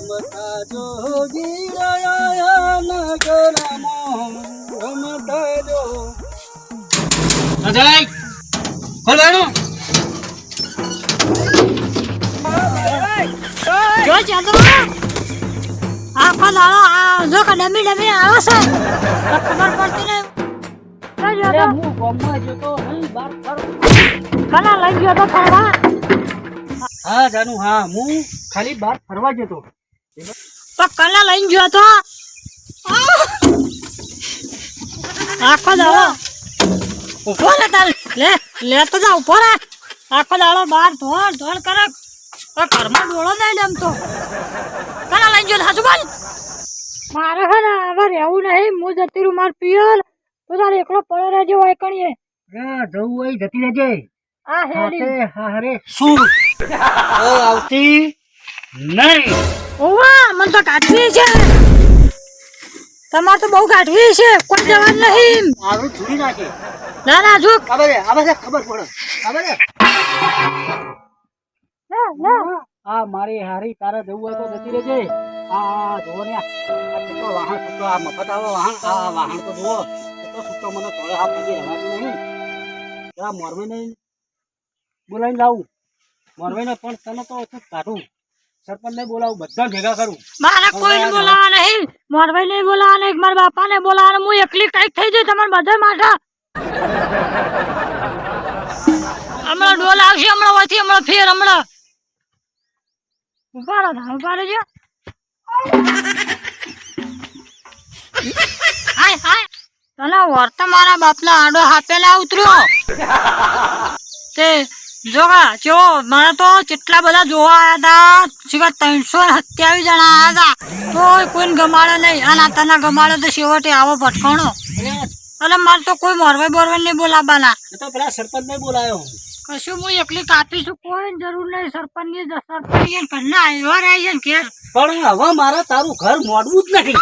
રમતા જોગી રહ્યા નગરમાં રમતા જો અજય ખોલ જો ચંદ્ર આખો દાડો આ જો ડમી ડમી આવે છે. ખબર પડતી નહીં. હું ગામમાં જતો નહીં બાર ફર. લઈ ગયો તો ફરવા. હા જાનુ હા હું ખાલી બહાર ફરવા જતો તો કલા લઈ ગયો તો આખો દાડો. ઊભો રે તાર. લે લે તો જા ઊભો રે. આખો દાડો બાર ધોળ ધોળ કરે. ઘરમાં ડોળો નહીં ડમતો કલા લઈ ગયો હાજુ બોલ. મારે હે ને હવે રહેવું નહીં. હું જતી રહું માર પિયર. તો તારે એકલો પડ્યો રહેજો હોય કણીએ. હા જવું હોય જતી રહેજે. આ હેડી હાથે હારે. શું? આવતી નહીં. ઓવા મને તો કાઢવી છે. તમારે તો બહુ કાઢવી છે. કોઈ જવાન નહીં. મારું છોડી નાખે. ના ના જો ખબર હવે ખબર પડે. ખબર છે આ મારી હારી તારે જવું હોય તો જતી રહેજે. આ આ જુઓ ને આ કેટલો વાહન છૂટો આ મફત આવો વાહન આ વાહન તો જુઓ. કેટલો છૂટો મને તળે હાથ પગે રહેવાતું નહીં. આ મોરવે નહીં બોલાવીને લાવું. મોરવે ને પણ તને તો ઓછું કાઢું. સરપંચ ને બોલાવું બધા ભેગા કરું. મારે કોઈ બોલાવા નહીં. મોરભાઈ ને બોલાવા નહીં. મારા બાપા ને બોલાવા હું એકલી કંઈક થઈ જઈ તમારે બધા માટે હમણાં ડોલ આવશે હમણાં હોયથી હમણાં ફેર હમણાં. ઊભા રહો ધા, ઊભા રહેજો. હાય હાય. તને વર્ત મારા બાપના આડો હાપેલા ઉતર્યો. તે જોગા જો મને તો કેટલા બધા જોવા આવ્યા હતા. સિવાય ત્રણસો સત્યાવીસ જણા આવ્યા હતા. કોઈ કોઈને ગમાડે નહીં. અને આ તને ગમાડો તો છેવટે આવો ભટકણો. મારે તો કોઈ મોરવાઈ બોરવાઈ નહીં બોલાવવાના. પેલા સરપંચ ને બોલાયો કશું હું એકલી કાપી છું? કોઈ જરૂર નહીં. સરપંચની સરપંચ ઘરના આવ્યા રહે છે ને ઘેર. પણ હવે મારે તારું ઘર મોડવું જ નથી.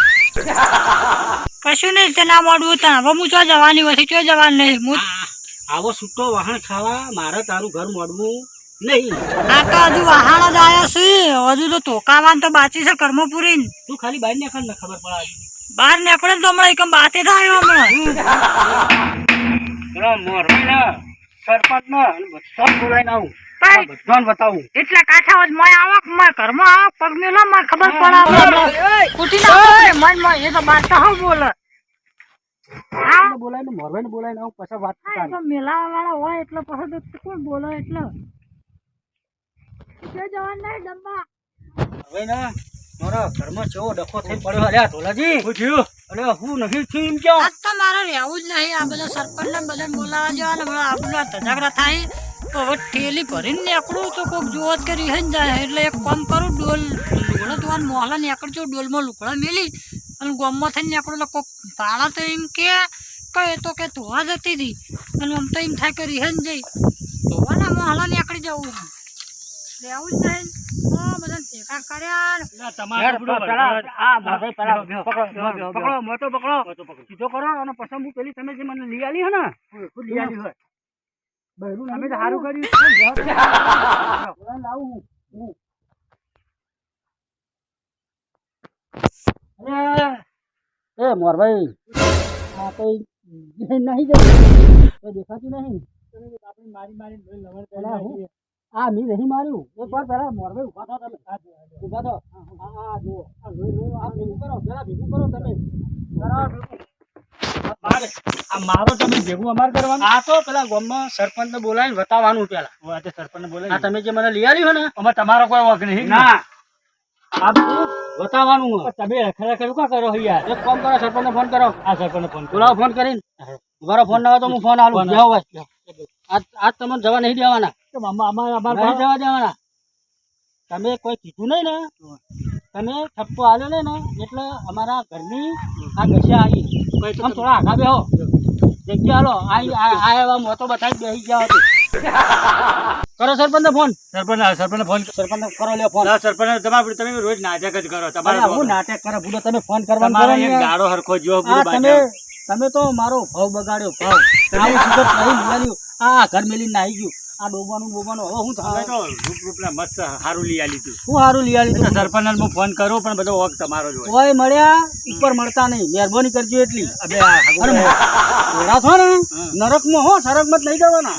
કશું નહીં તે મોડવું તને હવે હું ચો જવાની હોય? ચો જવાની નહીં? હું. આવો છૂટો વાહણ ખાવા મારે તારું ઘર મોડવું નહીં. આ તો હજુ વાહણ જ આવ્યો છે હજુ તો ધોકાવાન તો બાકી છે કર્મો પૂરી તું ખાલી બહાર ને ખબર પડે બહાર નીકળે તો હમણાં એકમ બાતે થાય હમણાં. પેલા મોરબી ને સરપંચ ને બધા બોલાઈને આવું. બધાને બતાવું. એટલા કાઠા હોય આવક મોય ઘરમાં આવક પગ મેલો મને ખબર પડે હમણાં. કૂટી મન મોય એ તો બાર તો હું બોલે. હા? બોલાઈને મોરબી ને બોલાઈને આવું પછી વાત મેલાવા વાળા હોય એટલે પછી તો કોણ બોલો એટલે? કે જવાન નહીં ડબ્બા. હવે ના મારા ઘરમાં કેવો ડખો થઈ પડ્યો અલ્યા ઢોલાજી. શું થયું. અરે હું નથી થયું એમ કેમ આજ તો મારે રહેવું જ નહીં આ બધા સરપંચ ને બધા બોલાવા જવા બધા આપણું ધજાગરા થાય તો હવે ઠેલી ભરીને નીકળું તો કોઈક જોવો જ કરી હે જાય. એટલે એક કામ કરું ડોલ લુગડા ધોવાન મોહલા નીકળજો ડોલમાં લુગડા મેલી અને ગોમમાં થઈને નીકળું લોકો કોક ભાડા તો એમ કે કહે તો કે ધોવા જતી હતી. અને આમ તો એમ થાય કે રિહન જઈ. ધોવાના મોહલા નીકળી જવું લેવું જ નહીં. હા બધા ભેગા કર્યા ને. હેડ, પેલા આ મોરબી પેલા પકડો, પકડો, મોટો પકડો. સીધો કરો અને પછી હું પેલી તમે જે મને લઈ આલી હે ને હું લઈ આલી હોય. તો સારું કર્યું. લાવું એ મોરભાઈ આ કઈ નહીં જતું દેખાતું નહીં. આ મી નહીં માર્યું. એક વાર પેલા મોરભાઈ ઊભા થો તમે. ઊભા થો. આ આ જુઓ. આ લોહી લોહી આ ભેગું કરો પેલા ભેગું કરો તમે. કરો. ભેગું. આ મારો તમે ભેગું અમાર કરવાનું? આ તો પેલા ગામમાં સરપંચ ને બોલાવીને બતાવવાનું પેલા. સરપંચ ને બોલાવી તમે જે મને લઈ આવ્યું ને અમે તમારો કોઈ વખ નહીં. ના. બતાવવાનું તમે ખરેખર શું કરો યાર? એક કામ કરો સરપંચ ફોન કરો. આ સરપંચ ફોન બોલાવો ફોન કરીને. મારો ફોન ના હોય તો હું ફોન આલું. જાઓ ભાઈ. આજ આજ તમને જવા નહીં દેવાના. નહીં જવા દેવાના. તમે કોઈ કીધું નહીં ને? તમે ઠપકો આવ્યો નહીં ને? એટલે અમારા ઘરની આ ઘસ્યા આવી. થોડા આગા બેહો. જગ્યા હાલો આ આ એવા મોતો બતાવી બેસી ગયા હતો કરો સરપંચ ફોન. સરપંચ સરપંચ ફોન સરપંચ કરો લ્યો ફોન. સરપંચ તમારે તમે રોજ નાટક જ કરો. તમારે હું નાટક કરો ભૂલો તમે ફોન કરવા કરો ને યાર. હરખો જો તમે તમે તો મારો ભાવ બગાડ્યો ભાવ. આવું નહીં મળ્યું? આ ઘર મેલીને આવી ગયું. આ ડોબાનું બોબાનું. હવે હું થાય તો રૂપરૂપના મસ્ત હારું લઈ આલી તું. હું હારું લઈ આલી તું. સરપંચ હું ફોન કરું પણ બધો વખત તમારો જ હોય. મળ્યા ઉપર મળતા નહીં. મહેરબાની કરજો એટલી. ઘોડા છો ને? નરકમાં હો સરગમાં જ નહીં જવાના.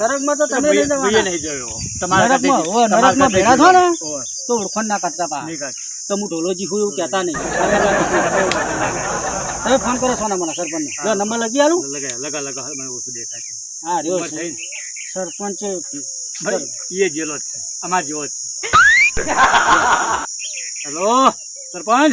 સરગમાં તો તમે નહીં જવાના. નહીં જોયો. નરકમાં, નરકમાં ને? તો ઓળખણ ના કરતા પા. તો હું ઢોલોજી હું એવું કહેતા નહીં. તમે ફોન કરો છો ને મને સરપંચ નંબર લગી આલું? લગા લગા લગા મને ઓછું દેખાય છે. હા રહ્યો. સરપંચ ભાઈ, એ જેલો જ છે. અમાર જેવો જ છે. હેલો સરપંચ?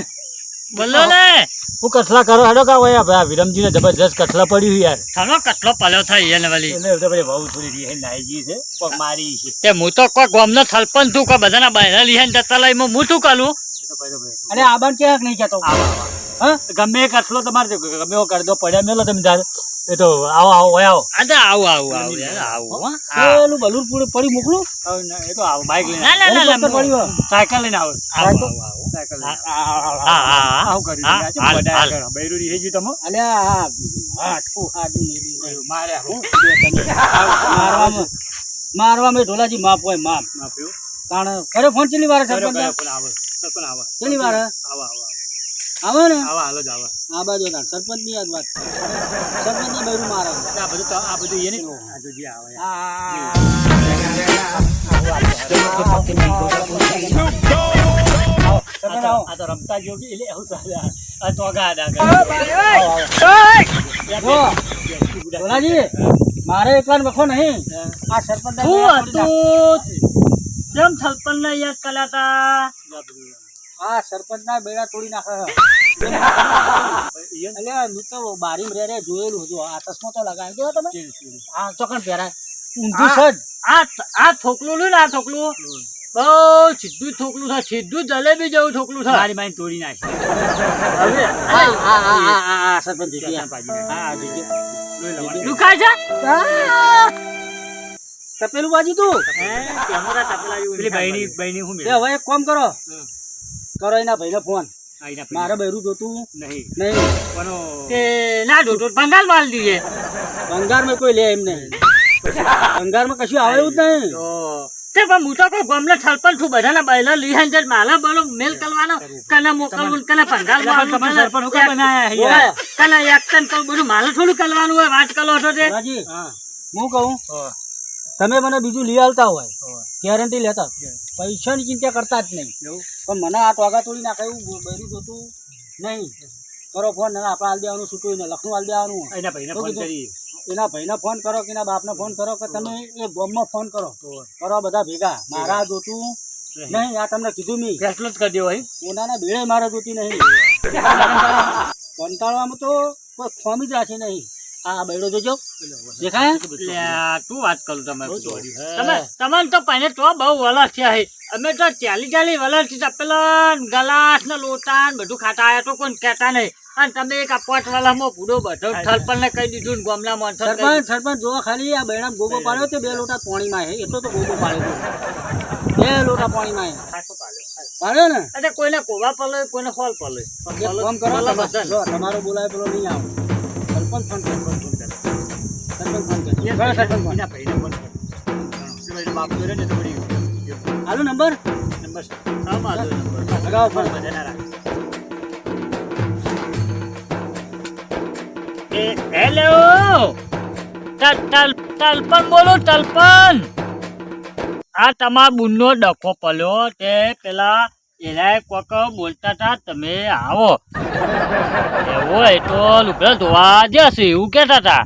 બોલો ને હું કથલા કરો હેડો કા વયા ભાઈ વિરમજી ને જબરજસ્ત કથલા પડ્યું યાર. ચાલો કેટલો પલ્યો થાય એને વાલી એને તો ભાઈ બહુ થોડી રીહે નાઈજી છે પગ મારી છે. તે હું તો કોઈ ગોમનો થલપન તું કોઈ બધાના બહેરા લીહે જતા લઈ હું મુ એ તો પછી તો ભાઈ. ક્યાંક નહીં કહેતો? આવો, આવો. હા? ગમે એ કથલો તમારે ગમે એવો કરી દો પડ્યા મેલો તમે તાર. એ તો આવો આવો વયા આવો. અરે આવું આવો આવું આવું હો. હા. પેલું બલૂન પૂરું પડી મોકલું? એ તો આવો બાઈક લઈને ના ના ના પડી સાયકલ લઈને આવો. આવો આવું સાયકલ હા, હા હા હા આવું કર્યું હા, બૈરુરી. કર્યું? રીહેજી તમો? અલે આ હાટકું હાડું નીલી. મારે હું મારવામાં મારવામાં ઢોલાજી માપ હોય માપ માપ્યું કારણ ખરે ફોન ચેલી વાર કર્યો, સરપંચ આવો સરપંચ આવો. ચેલી વાર? આવો આવો. આવો આવે ને. આવો હાલો જ આવો. આ બાજુ તાર સરપંચની યાદ વાત સરપંચની બૈરું મારે. આ બધું આ બધું એને આ જો જે આવે. આ તો રમતા કે એટલે એવું ચાલે આ. તો આગા. જો મારે એકલા વખો નહીં. આ સરપંચ કેમ સરપંચ ને યાદ કર્યા આ સરપંચ ના બેડા તોડી નાખે એટલે હું તો બારી રે રે જોયેલું હતું. આ ચશ્મો તો લગાવી દો તમે. આ ચોકન પહેરાય? ઊંધું સજ. આ આ થોકલું લ્યું ને આ થોકલું. બહુ સીધું થોકલું થાય. સીધું જલેબી જેવું થોકલું થાય. મારી મારી તોડી નાખે. હવે સરપંચ. હા છે તપેલું બાજુ તું? હે, પેલી બહેની બહેની હું હવે એક કામ કરો. કરો એના ભાઈને ફોન. મારે બૈરું જોતું નહીં. નહીં. પણ ના જોતું બંગાળ માલ દીજે. ભંગારમાં કોઈ લે એમ નહીં. ભંગારમાં કશું આવે એવું જ નહીં. તે પણ હું તો કોઈ ગામનો થલપન છું બધાના બૈલા લીહાન છે માલા બાલો મેલ કરવાનો કને મોકલવું કને ભંગાળ એટલે તમે સરપંચ હું કેમ બનાયા કને એક્શન કહું બધું મારે થોડું કરવાનું હોય વાત કરો છો તે. હા. હું કહું તમે મને બીજું લઈ આવતા હોય ગેરંટી લેતા. પૈસાની ચિંતા કરતા જ નહીં? પણ મને આ ટોગા તોડી નાખે એવું બૈરું જોતું નહીં. કરો ફોન ને આપણે હાલ દેવાનું છૂટું ને લખનું હાલ દેવાનું. એના ભાઈને ફોન? કરી. એના ભાઈને ફોન કરો કે એના બાપને ફોન કરો કે તમે એ બોમ્બમાં ફોન કરો. કરો બધા ભેગા. મારા જોતું નહીં. આ તમને કીધું મેં ફેસલો જ કરી દેવો કોનાના મારા મારે જોતી નહીં. કંટાળવામાં તો કોઈ ફોર્મ જ રાખી નહીં. આ બૈડો જોજો. દેખાય? તું વાત કરું તમે? તમે તમને તો પહેલે તો બહુ વલસ છે. અમે તો ચાલી ચાલી વલસથી પેલા ગલાસ ને લોટા ને બધું ખાતા આયા તો કોઈ કહેતા નહીં. અને તમે એક આ પોટ વાલામાં પૂરો બધો થલપન ને કહી દીધું ને ગામના કહી સરપંચ સરપંચ જો ખાલી આ બૈડા ગોગો પાડ્યો તે બે લોટા પાણીમાં હે એટલો તો ગોગો પાડ્યો બે લોટા પાણીમાં પાડ્યો. ને? એટલે કોઈને કોવા પલે કોઈને ફોલ પલે તમારો બોલાય પેલો નહીં આવે. સરપંચ ફોન કરો સરપંચ ફોન કરો કરો સરપંચ ફોન એના ભાઈને ફોન કરી. પેલો એનો બાપ જોડે ને તો વળી ગયો. હાલો નંબર નંબર છે. હા, વાંધો નહીં. લગાવો ફોન બધાના રાખે. એ હેલો તલ તલ તલપન બોલો તલપન આ તમારા બુનનો ડખો પલ્યો તે પેલા એના કોક બોલતા હતા તમે આવો. એવો એ તો લુગડા ધોવા જશે એવું કહેતા હતા.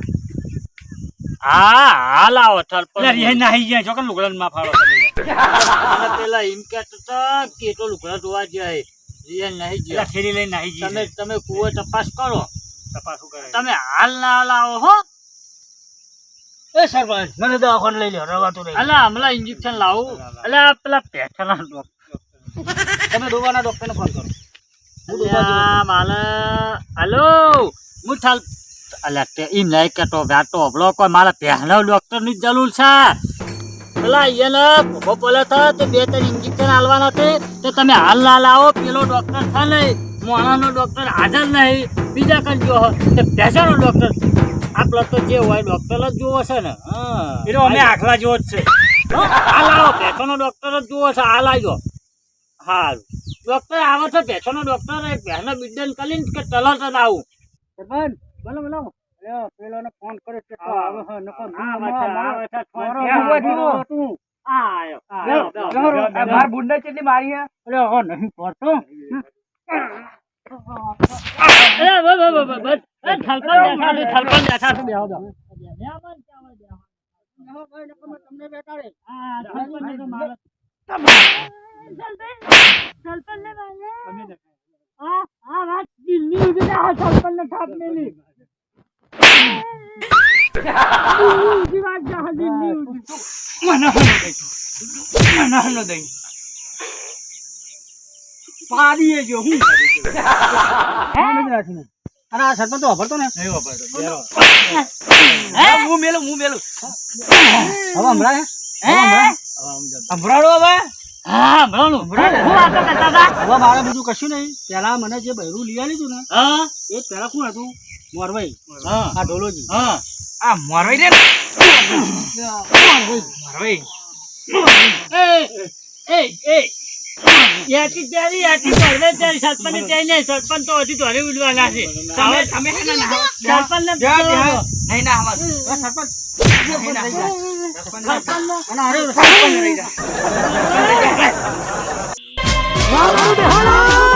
હા હાલ આવો પેલા તલપન રિહાઈ નાહી ગયા છો કે લુગડામાં માં ફાળો કરી દે. અને પેલા એમ કહેતા હતા કે તો લુગડા ધોવા જાય. નહીં લઈ નાહી ગયા તમે તમે કુવો તપાસ કરો. તપાસ કરે? તમે હાલ ના લાવો હો. એ સરપંચ મને દવાખાને લઈ લો રવાતું નહીં. અલા હમણાં ઇન્જેક્શન લાવું. અલા પેલા પેઠાના ડોક્ટર તમે ડોબાના ડોક્ટરને ફોન કરો. હલો. હું થાલ અલ્યા એમ નહીં કેતો ગાતો હબળો કોઈ મારા પહેલા ડોક્ટરની જરૂર છે. પેલા એને ભોગો બોલે થા તો બે ત્રણ ઇન્જેક્શન આલવાના છે. તો તમે હાલ ના લાવો પેલો ડોક્ટર છે નહીં. મોણાનો ડોક્ટર હાજર નહીં. બીજા કરજો તે પેસાનો ડોક્ટર. આપણે તો જે હોય ડોક્ટર જ જોવો છે ને. હા. એ તો અમે આખલા જેવો જ છે. હો, હાલ આવો ભેંસોનો ડોક્ટર જ જોવો છે. હાલ આવજો હારું. ડોક્ટર આવે છે ભેંસોનો ડોક્ટર ભેંસનો બિડન કરીને કે તરત જ આવું સરપંચ બોલો બોલો. ફોન કરે છે આવે છે, ફોન બુંડા મારી અરે હો નહીં પડતો. તમને બેટાડે પાડીએ જો હું અરે આ સરપંચ તો વાપરતો ને નહીં વાપરતો. હું મેલું હું મેલું હવે હમણાં હે? હમણાં હવે હા, ભણો. શું વાતો કરતા હતા? હવે મારે બીજું કશું નહીં પેલા મને જે બૈરું લઈ લીધું ને હા, એ પેલા કોણ હતું મોરવાઈ હા, આ ઢોલોજી હા. આ મોરવાઈ રે મોરવાઈ એ, એ, પડવે ત્યારે સરપંચને ત્યાં નહીં, સરપંચ તો હજી ધોરે ઉડવાના છે. તમે ને. નહીં ના સરપંચ અરે